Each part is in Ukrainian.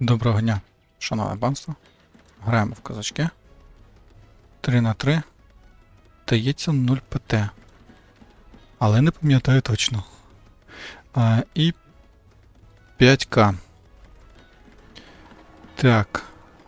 Доброго дня, шановне панство. Граємо в козачки. 3 на 3. Дається 0 ПТ. Але не пам'ятаю точно. А, і 5К. Так.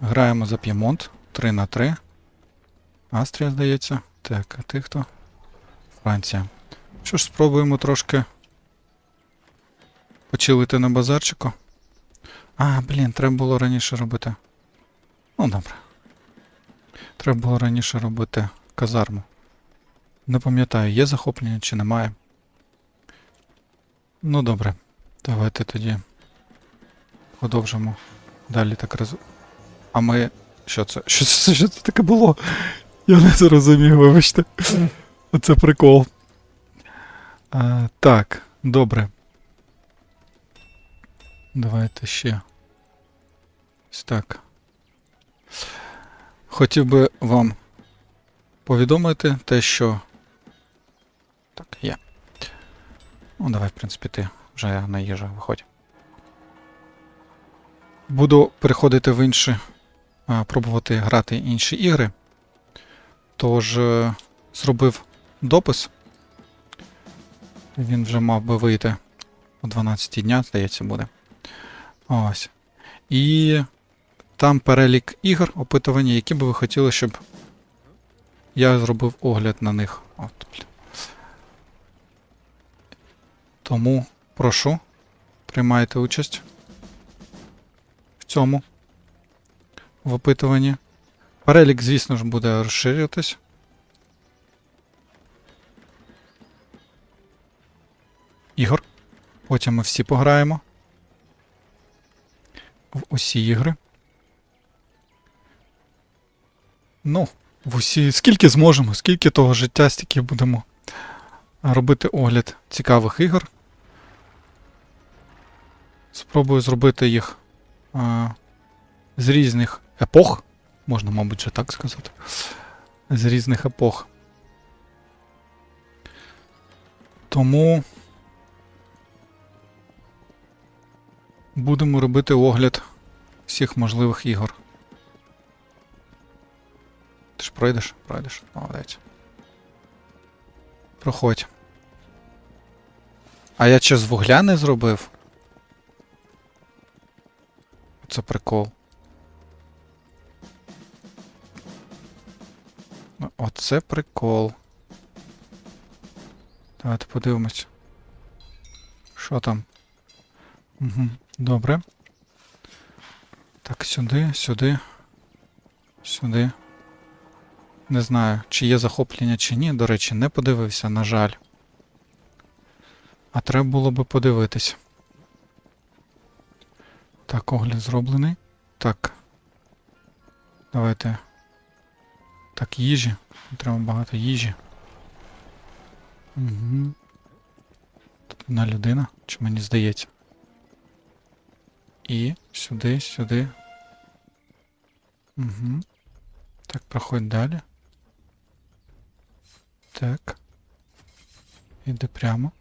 Граємо за П'ємонт. 3 на 3. Австрія, здається. Так, а ти хто? Франція. Що ж, спробуємо трошки почилити на базарчику. А, блін, треба було раніше робити. Ну, добре. Треба було раніше робити казарму. Не пам'ятаю, є захоплення чи немає. Ну добре. Давайте тоді продовжимо далі так роз... А ми. Що це? Що це, що це таке було? Я не зрозумів, вибачте. Оце прикол. А, так, добре. Давайте ще. Ось так. Хотів би вам повідомити те, що. Так, є. Ну, давай, в принципі, ти вже на їжу виходь. Буду переходити в інші. Пробувати грати інші ігри. Тож е, зробив допис. Він вже мав би вийти о 12 дня, здається, буде. Ось. І там перелік ігор, опитування, які би ви хотіли, щоб я зробив огляд на них. От. Тому прошу, приймайте участь в цьому в опитуванні. Перелік, звісно ж, буде розширюватись. Ігор. Потім ми всі пограємо в усі ігри. Ну, в усі. Скільки зможемо, скільки того життя, стільки будемо робити огляд цікавих ігор. Спробую зробити їх а, з різних епох. Можна, мабуть, вже так сказати. З різних епох. Тому. Будемо робити огляд всіх можливих ігор. Ти ж пройдеш? Пройдеш. Молодець. Проходь. А я чи з вугля не зробив? Це прикол. Ну, Оце прикол. Давайте подивимось. Що там? Угу. Добре. Так, сюди, сюди. Сюди. Не знаю, чи є захоплення, чи ні. До речі, не подивився, на жаль. А треба було би подивитись. Так, огляд зроблений. Так. Давайте. Так, їжі. Треба багато їжі. Угу. Тут одна людина, чи мені здається. І сюди, сюди. Угу. Так, проходь далі. Так. Іди прямо.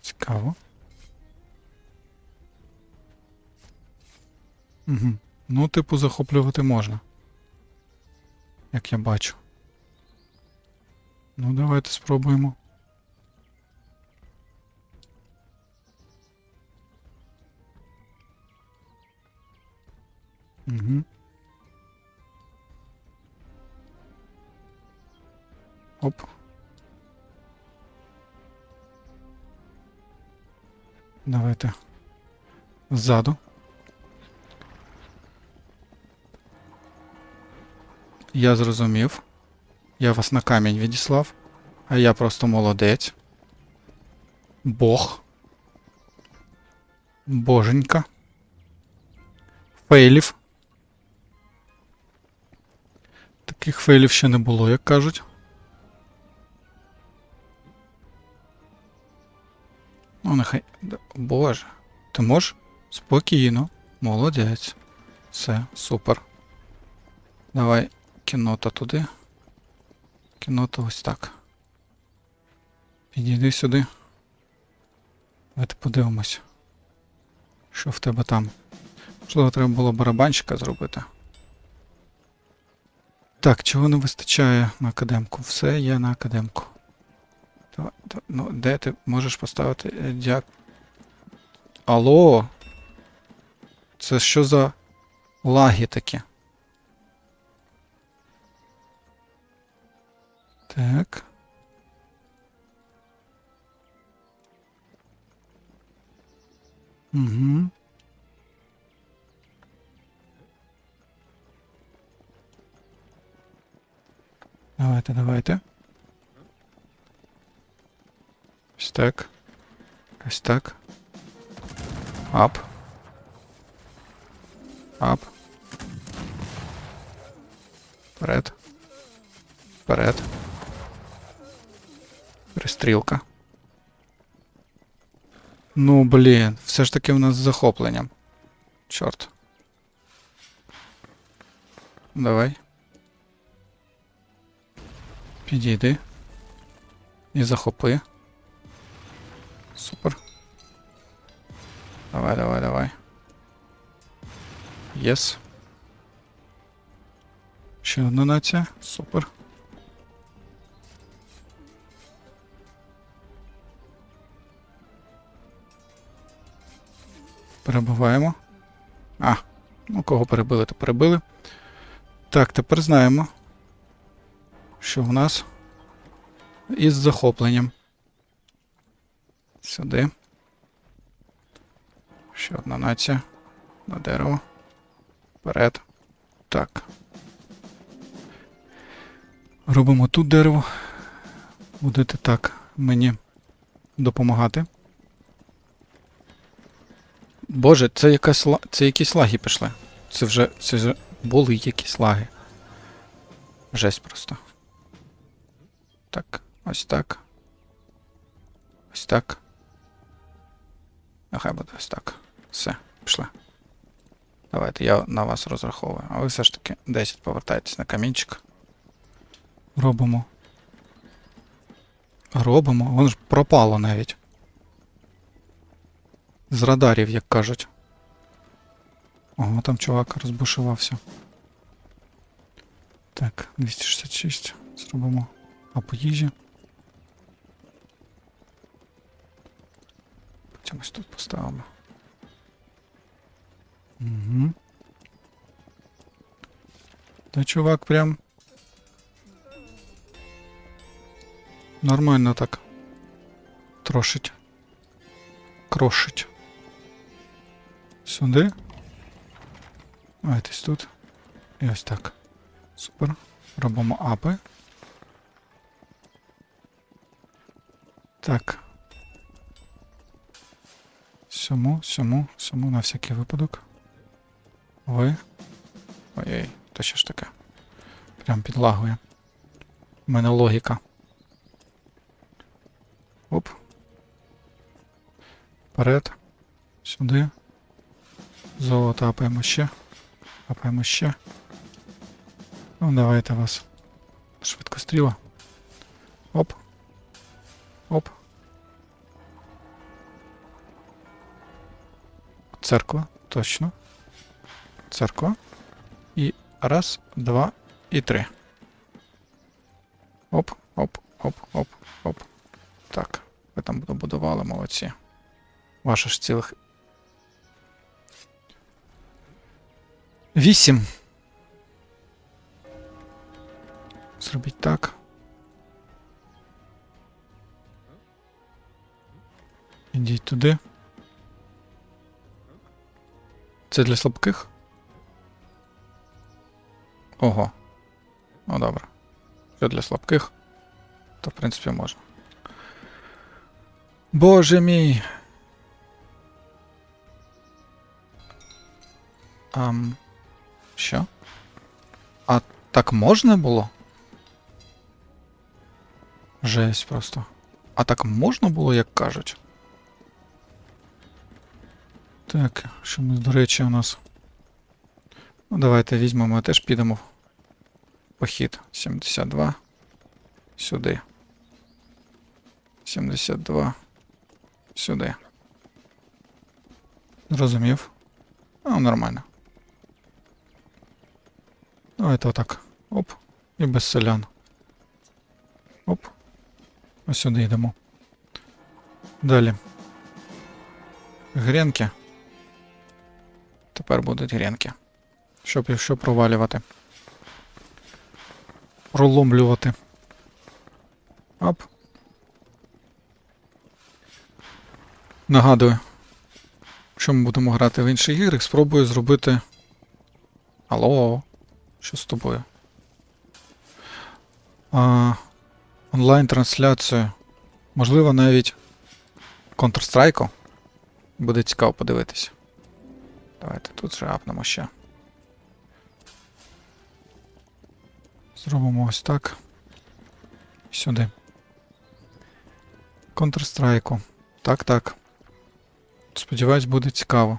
Цікаво. Угу. Ну, типу, захоплювати можна. Як я бачу. Ну, давайте спробуємо. Угу. Оп. Давайте. Ззаду. Я зрозумів. Я вас на камінь відіслав. А я просто молодець. Бог. Боженька. Фейлів. Таких фейлів ще не було, як кажуть. Нехай. Боже. Ти можеш? Спокійно. Молодець. Все, супер. Давай кінота туди. Кінота ось так. Підійди сюди. Давайте подивимось. Що в тебе там? Можливо, треба було барабанщика зробити. Так, чого не вистачає на академку? Все є на академку. Давай, да- ну, де ти можеш поставити е, дяк. Алло! Це що за лаги такі? Так. Угу. Давайте, давайте. так. Ось так. Ап. Ап. Вперед. Вперед. Пристрілка. Ну, блін, все ж таки в нас з захопленням. Чорт. Давай. Підійди. І захопи. Супер. Давай, давай, давай. Єс. Ще одна нація. Супер. Перебуваємо. А, ну кого перебили, то перебили. Так, тепер знаємо, що в нас із захопленням. Сюди. Ще одна нація. На дерево. Вперед. Так. Робимо тут дерево. Будете так мені допомагати. Боже, це якась це якісь лаги пішли. Це вже. Це вже були якісь лаги. Жесть просто. Так, ось так. Ось так. Нехай буде ось так. Все, пішли. Давайте, я на вас розраховую. А ви все ж таки 10 повертайтесь на камінчик. Робимо. Робимо. Воно ж пропало навіть. З радарів, як кажуть. Ого, там чувак розбушувався. Так, 266. Зробимо. А по їжі. Ось тут поставимо. Угу. Та чувак прям. Нормально так. Трошить. Крошить. Сюди. А, десь тут. І ось так. Супер. Робимо апи. Так. Сьому, сьому, сьому на всякий випадок. Ви. Ой-ой, то що ж таке? Прям підлагує. У мене логіка. Оп. Вперед. Сюди. Золото апаємо ще. Апаємо ще. Ну, давайте вас. Швидкостріла. Оп. Церква, точно. Церква. І раз, два і три. Оп, оп, оп, оп, оп. Так, ви там добудували, молодці. Ваше ж цілих. Вісім. Зробіть так. Ідіть туди. Це для слабких? Ого. Ну добре. Що для слабких, то в принципі можна. Боже мій. Ам. Що? А так можна було? Жесть просто. А так можна було, як кажуть? Так, що ми, до речі, у нас. Ну, давайте візьмемо, теж підемо в похід. 72. Сюди. 72. Сюди. Зрозумів. Ну, нормально. Давайте отак. Оп. І без селян. Оп. Ось сюди йдемо. Далі. Гренки. Тепер будуть гренки. Щоб якщо провалювати. Проломлювати. Оп. Нагадую. Якщо ми будемо грати в інших іграх, спробую зробити. Алло. Що з тобою? А, онлайн-трансляцію. Можливо, навіть Counter-Strike. Буде цікаво подивитися. Давайте тут же апнемо ще. Зробимо ось так. Сюди. Counter-Strike. Так, так. Сподіваюсь, буде цікаво.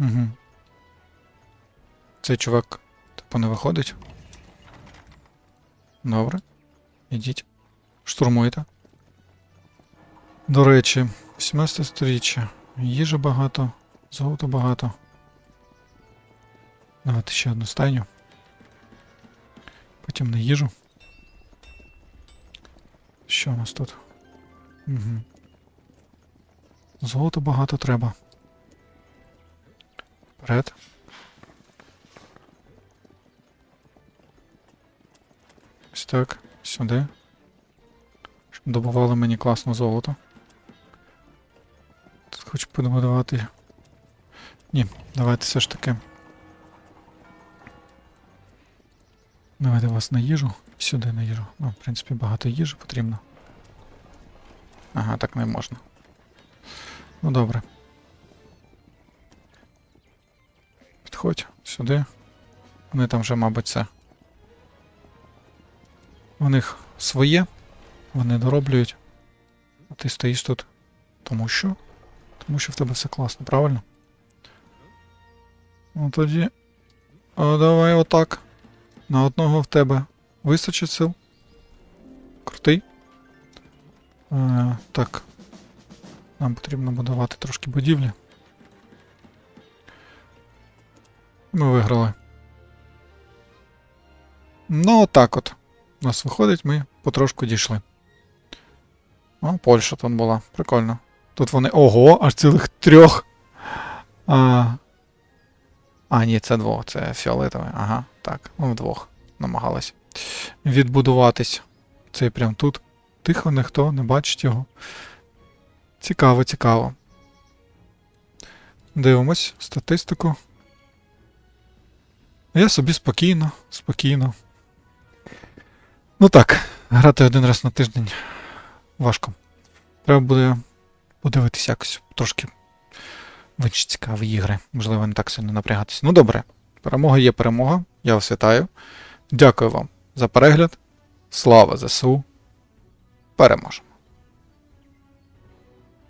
Угу. Цей чувак, типу, не виходить. Добре. Ідіть. Штурмуйте. До речі, 18 сторіччя. Їжі багато, золота багато. Давайте ще одну стайню. Потім на їжу. Що у нас тут? Угу. Золота багато треба. Вперед. Ось так, сюди. Щоб добували мені класно золото. Тут хочу побудувати. Ні, давайте все ж таки. Давайте вас на їжу. Сюди на їжу. Ну, в принципі, багато їжі потрібно. Ага, так не можна. Ну добре. Підходь сюди. Вони там вже, мабуть, це. У них своє. Вони дороблюють. А ти стоїш тут. Тому що? Тому що в тебе все класно, правильно? Ну тоді. А давай отак. На одного в тебе вистачить сил. Крутий. Е, так. Нам потрібно будувати трошки будівлі. Ми виграли. Ну, отак от. У нас виходить, ми потрошку дійшли. О, Польща тут була. Прикольно. Тут вони. Ого, аж цілих трьох. А, а ні, це двох, це фіолетовий. Ага, так. Ну, вдвох намагались відбудуватись. Цей прям тут. Тихо, ніхто не бачить його. Цікаво, цікаво. Дивимось статистику. Я собі спокійно, спокійно. Ну так, грати один раз на тиждень важко. Треба буде подивитися якось трошки в інші цікаві ігри. Можливо, не так сильно напрягатися. Ну добре, перемога є перемога. Я вас вітаю. Дякую вам за перегляд. Слава ЗСУ. Переможемо!